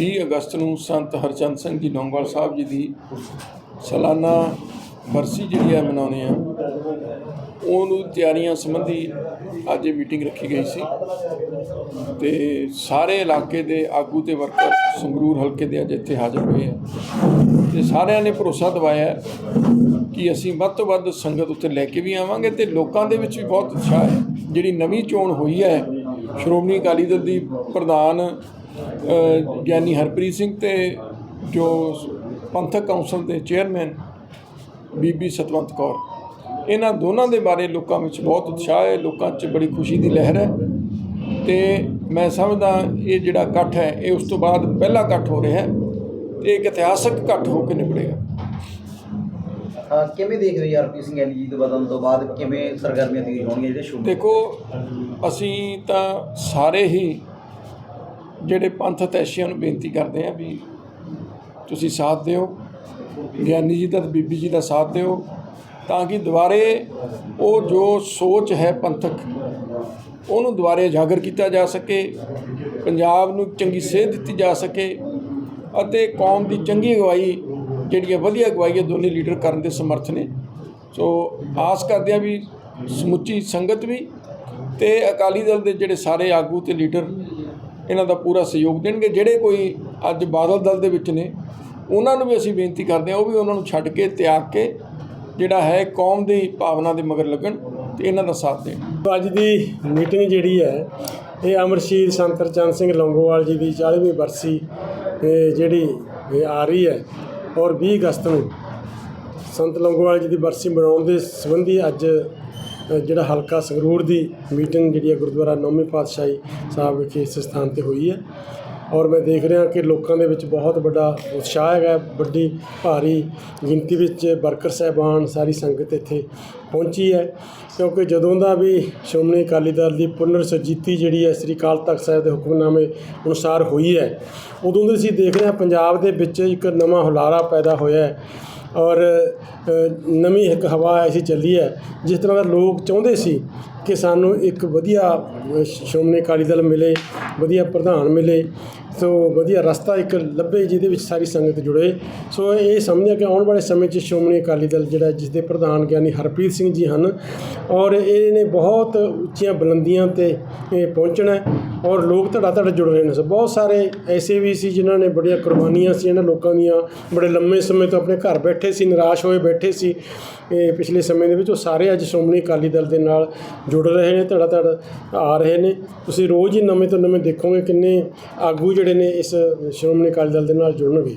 20 ਅਗਸਤ ਨੂੰ ਸੰਤ ਹਰਚੰਦ ਸਿੰਘ ਜੀ ਲੌਂਗੋਵਾਲ ਸਾਹਿਬ ਜੀ ਦੀ ਸਾਲਾਨਾ ਬਰਸੀ ਜਿਹੜੀ ਹੈ ਮਨਾਉਂਦੇ ਆ ਉਹਨੂੰ ਤਿਆਰੀਆਂ ਸੰਬੰਧੀ ਅੱਜ ਇਹ ਮੀਟਿੰਗ ਰੱਖੀ ਗਈ ਸੀ ਤੇ ਸਾਰੇ ਇਲਾਕੇ ਦੇ ਆਗੂ ਤੇ ਵਰਕਰ ਸੰਗਰੂਰ ਹਲਕੇ ਦੇ ਅੱਜ ਇੱਥੇ ਹਾਜ਼ਰ ਹੋਏ ਆ ਤੇ ਸਾਰਿਆਂ ਨੇ ਭਰੋਸਾ ਦਿਵਾਇਆ ਕਿ ਅਸੀਂ ਵੱਧ ਤੋਂ ਵੱਧ ਸੰਗਤ ਉੱਤੇ ਲੈ ਕੇ ਵੀ ਆਵਾਂਗੇ ਤੇ ਲੋਕਾਂ ਦੇ ਵਿੱਚ ਵੀ ਬਹੁਤ ਉਤਸ਼ਾਹ ਹੈ। ਜਿਹੜੀ ਨਵੀਂ ਚੋਣ ਹੋਈ ਹੈ, ਸ਼੍ਰੋਮਣੀ ਅਕਾਲੀ ਦਲ ਦੀ ਪ੍ਰਧਾਨ ਗਿਆਨੀ ਹਰਪ੍ਰੀਤ ਸਿੰਘ ਤੇ ਜੋ ਪੰਥਕ ਕੌਂਸਲ ਦੇ ਚੇਅਰਮੈਨ ਬੀਬੀ ਸਤਵੰਤ ਕੌਰ। ਇਹਨਾਂ ਦੋਨਾਂ ਦੇ ਬਾਰੇ ਲੋਕਾਂ ਵਿੱਚ ਬਹੁਤ ਉਤਸ਼ਾਹ ਹੈ ਲੋਕਾਂ 'ਚ ਬੜੀ ਖੁਸ਼ੀ ਦੀ ਲਹਿਰ ਹੈ ਤੇ ਮੈਂ ਸਮਝਦਾ ਇਹ ਜਿਹੜਾ ਇਕੱਠ ਹੈ ਇਹ ਉਸ ਤੋਂ ਬਾਅਦ ਪਹਿਲਾ ਇਕੱਠ ਹੋ ਰਿਹਾ ਹੈ ਤੇ ਇੱਕ ਇਤਿਹਾਸਕ ਇਕੱਠ ਹੋ ਕੇ ਨਿਬੜੇਗਾ। ਕਿਵੇਂ ਦੇਖ ਰਹੇ ਆਰਪੀ ਸਿੰਘ ਐਲੀ ਜੀ ਦੇ ਬਦਲਣ ਤੋਂ ਬਾਅਦ ਕਿਵੇਂ ਸਰਗਰਮੀਆਂ ਤੇਜ਼ ਹੋਣਗੀਆਂ ਜਿਹੜੇ ਸ਼ੁਭ ਦੇਖੋ ਅਸੀਂ ਤਾਂ ਸਾਰੇ ਹੀ ਜਿਹੜੇ ਪੰਥ ਤੈਸ਼ੀਆਂ ਨੂੰ ਬੇਨਤੀ ਕਰਦੇ ਹਾਂ ਵੀ ਤੁਸੀਂ ਸਾਥ ਦਿਓ, ਗਿਆਨੀ ਜੀ ਦਾ ਤੇ ਬੀਬੀ ਜੀ ਦਾ ਸਾਥ ਦਿਓ, ਤਾਂ ਕਿ ਦੁਬਾਰੇ ਉਹ ਜੋ ਸੋਚ ਹੈ ਪੰਥਕ, ਉਹਨੂੰ ਦੁਬਾਰੇ ਉਜਾਗਰ ਕੀਤਾ ਜਾ ਸਕੇ, ਪੰਜਾਬ ਨੂੰ ਚੰਗੀ ਸੇਧ ਦਿੱਤੀ ਜਾ ਸਕੇ ਅਤੇ ਕੌਮ ਦੀ ਚੰਗੀ ਅਗਵਾਈ ਜਿਹੜੀ ਹੈ ਵਧੀਆ ਅਗਵਾਈ ਹੈ, ਦੋਨੇ ਲੀਡਰ ਕਰਨ ਦੇ ਸਮਰਥ ਨੇ। ਸੋ ਆਸ ਕਰਦੇ ਆ ਵੀ ਸਮੁੱਚੀ ਸੰਗਤ ਵੀ ਤੇ ਅਕਾਲੀ ਦਲ ਦੇ ਜਿਹੜੇ ਸਾਰੇ ਆਗੂ ਤੇ ਲੀਡਰ ਇਹਨਾਂ ਦਾ ਪੂਰਾ ਸਹਿਯੋਗ ਦੇਣਗੇ। ਜਿਹੜੇ ਕੋਈ ਅੱਜ ਬਾਦਲ ਦਲ ਦੇ ਵਿੱਚ ਨੇ, ਉਹਨਾਂ ਨੂੰ ਵੀ ਅਸੀਂ ਬੇਨਤੀ ਕਰਦੇ ਹਾਂ, ਉਹ ਵੀ ਉਹਨਾਂ ਨੂੰ ਛੱਡ ਕੇ, ਤਿਆਗ ਕੇ ਜਿਹੜਾ ਹੈ, ਕੌਮ ਦੀ ਭਾਵਨਾ ਦੇ ਮਗਰ ਲੱਗਣ ਤੇ ਇਹਨਾਂ ਦਾ ਸਾਥ ਦੇਣ। ਅੱਜ ਦੀ ਮੀਟਿੰਗ ਜਿਹੜੀ ਹੈ, ਇਹ ਅਮਰਸ਼ੀਰ ਸੰਤ ਹਰਚੰਦ ਸਿੰਘ ਲੌਂਗੋਵਾਲ ਜੀ ਦੀ 40ਵੀਂ ਬਰਸੀ ਜਿਹੜੀ ਇਹ ਆ ਰਹੀ ਹੈ, ਔਰ 20 ਅਗਸਤ ਨੂੰ ਸੰਤ ਲੌਂਗੋਵਾਲ ਜੀ ਦੀ ਬਰਸੀ ਮਨਾਉਣ ਦੇ ਸੰਬੰਧੀ ਅੱਜ ਜਿਹੜਾ ਹਲਕਾ ਸੰਗਰੂਰ ਦੀ ਮੀਟਿੰਗ ਜਿਹੜੀ ਹੈ ਗੁਰਦੁਆਰਾ ਨੌਵੀਂ ਪਾਤਸ਼ਾਹੀ ਸਾਹਿਬ ਵਿਖੇ ਇਸ ਸਥਾਨ ਤੇ ਹੋਈ ਹੈ। ਔਰ ਮੈਂ ਦੇਖ ਰਿਹਾ ਕਿ ਲੋਕਾਂ ਦੇ ਵਿੱਚ ਬਹੁਤ ਵੱਡਾ ਉਤਸ਼ਾਹ ਹੈਗਾ। ਵੱਡੀ ਭਾਰੀ ਗਿਣਤੀ ਵਿੱਚ ਵਰਕਰ ਸਹਿਬਾਨ ਸਾਰੀ ਸੰਗਤ ਇੱਥੇ ਪਹੁੰਚੀ ਹੈ। ਕਿਉਂਕਿ ਜਦੋਂ ਦਾ ਵੀ ਸ਼੍ਰੋਮਣੀ ਅਕਾਲੀ ਦਲ ਦੀ ਪੁਨਰ ਸੁਰਜੀਤੀ ਜਿਹੜੀ ਹੈ ਸ੍ਰੀ ਅਕਾਲ ਤਖਤ ਸਾਹਿਬ ਦੇ ਹੁਕਮਨਾਮੇ ਅਨੁਸਾਰ ਹੋਈ ਹੈ, ਉਦੋਂ ਦੇ ਅਸੀਂ ਦੇਖ ਰਹੇ ਹਾਂ ਪੰਜਾਬ ਦੇ ਵਿੱਚ ਇੱਕ ਨਵਾਂ ਹੁਲਾਰਾ ਪੈਦਾ ਹੋਇਆ ਹੈ। ਔਰ ਨਵੀਂ ਇੱਕ ਹਵਾ ਐਸੀ ਚੱਲੀ ਹੈ, ਜਿਸ ਤਰ੍ਹਾਂ ਦਾ ਲੋਕ ਚਾਹੁੰਦੇ ਸੀ ਕਿ ਸਾਨੂੰ ਇੱਕ ਵਧੀਆ ਸ਼੍ਰੋਮਣੀ ਅਕਾਲੀ ਦਲ ਮਿਲੇ, ਵਧੀਆ ਪ੍ਰਧਾਨ ਮਿਲੇ, ਸੋ ਵਧੀਆ ਰਸਤਾ ਇੱਕ ਲੱਭੇ ਜਿਹਦੇ ਵਿੱਚ ਸਾਰੀ ਸੰਗਤ ਜੁੜੇ। ਸੋ ਇਹ ਸਮਝਿਆ ਕਿ ਆਉਣ ਵਾਲੇ ਸਮੇਂ 'ਚ ਸ਼੍ਰੋਮਣੀ ਅਕਾਲੀ ਦਲ ਜਿਹੜਾ ਜਿਸ ਦੇ ਪ੍ਰਧਾਨ ਗਿਆਨੀ ਹਰਪ੍ਰੀਤ ਸਿੰਘ ਜੀ ਹਨ, ਔਰ ਇਹਨੇ ਬਹੁਤ ਉੱਚੀਆਂ ਬੁਲੰਦੀਆਂ ਤੇ ਇਹ ਪਹੁੰਚਣਾ ਔਰ ਲੋਕ ਧੜਾ ਧੜ ਜੁੜ ਰਹੇ ਨੇ ਸੋ ਬਹੁਤ ਸਾਰੇ ਐਸੇ ਵੀ ਸੀ ਜਿਨ੍ਹਾਂ ਨੇ ਬੜੀਆਂ ਕੁਰਬਾਨੀਆਂ ਸੀ ਇਹਨਾਂ ਲੋਕਾਂ ਦੀਆਂ। ਬੜੇ ਲੰਮੇ ਸਮੇਂ ਤੋਂ ਆਪਣੇ ਘਰ ਬੈਠੇ ਸੀ, ਨਿਰਾਸ਼ ਹੋਏ ਬੈਠੇ ਸੀ। ਇਹ ਪਿਛਲੇ ਸਮੇਂ ਦੇ ਵਿੱਚ ਉਹ ਸਾਰੇ ਅੱਜ ਸ਼੍ਰੋਮਣੀ ਅਕਾਲੀ ਦਲ ਦੇ ਨਾਲ ਜੁੜ ਰਹੇ ਨੇ ਧੜਾ ਧੜ ਆ ਰਹੇ ਨੇ। ਤੁਸੀਂ ਰੋਜ਼ ਹੀ ਨਵੇਂ ਤੋਂ ਨਵੇਂ ਦੇਖੋਗੇ ਕਿੰਨੇ ਆਗੂ ਜਿਹੜੇ ਨੇ ਇਸ ਸ਼੍ਰੋਮਣੀ ਅਕਾਲੀ ਦਲ ਦੇ ਨਾਲ ਜੁੜਨਗੇ।